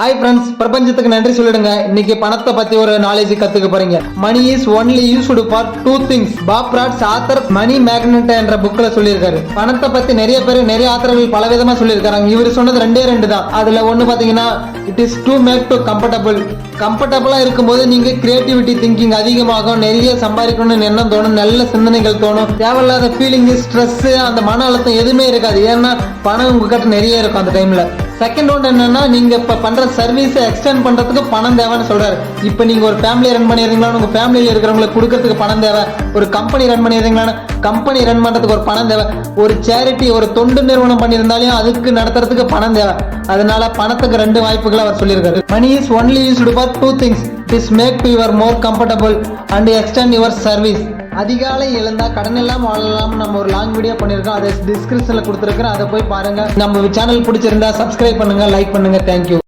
Hi friends பிரபஞ்சத்துக்கு நன்றி சொல்லிடுங்க. இன்னைக்கு பணத்தை பத்தி ஒரு நாலேஜ் கத்துக்க போறீங்க. Money is only used for two things Bob rods author money magnet என்ற புக்ல சொல்லியிருக்காரு. பணத்தை பத்தி நிறைய பேர் நிறைய ஆத்தர்கள் பல விதமா சொல்லியிருக்காங்க. இவர் சொன்னது ரெண்டே ரெண்டு தான். அதுல ஒண்ணு பாத்தீங்கன்னா it is two make to comfortable கம்ஃபர்டபுளா இருக்கும்போது நீங்க கிரியேட்டிவிட்டி திங்கிங் அதிகமாகும். நிறைய சம்பாதிக்கணும்னு எண்ணம் தோணும். நல்ல சிந்தனைகள் தோணும். தேவையில்லாத ஃபீலிங்கு ஸ்ட்ரெஸ் அந்த மன அழுத்தம் எதுவுமே இருக்காது. ஏன்னா பணம் உங்ககிட்ட நிறைய இருக்கும் அந்த டைம்ல செகண்ட் ஒன் என்னன்னா நீங்க இப்ப பண்ற சர்வீஸை எக்ஸ்டெண்ட் பண்றதுக்கு பணம் தேவைன்னு சொல்றாரு. இப்ப நீங்க ஒரு ஃபேமிலி ரன் பண்ணிடுறீங்களா உங்க ஃபேமிலியில இருக்கிறவங்களுக்கு கொடுக்கறதுக்கு பணம் தேவை. ஒரு கம்பெனி ரன் பண்ணிடுறீங்களா கம்பெனி ரன் பண்றதுக்கு ஒரு பணம் தேவை. ஒரு சேரிட்டி ஒரு தொண்டு நிறுவனம் பண்ணியிருந்தாலையும் அதுக்கு நடத்துறதுக்கு பணம் தேவை. அதனால பணத்துக்கு ரெண்டு வாய்ப்புகளை அவர் சொல்லியிருக்காரு. Money is only used for two things is make to your more comfortable and extend your service அதிகாலை எழுந்தா கடன் எல்லாம் வாழலாம் நம்ம ஒரு லாங் வீடியோ பண்ணியிருக்கோம். அதை டிஸ்கிரிப்ஷன்ல கொடுத்துருக்கேன் அதை போய் பாருங்க. நம்ம சேனல் பிடிச்சிருந்தா சப்ஸ்கிரைப் பண்ணுங்க லைக் பண்ணுங்க. தேங்க்யூ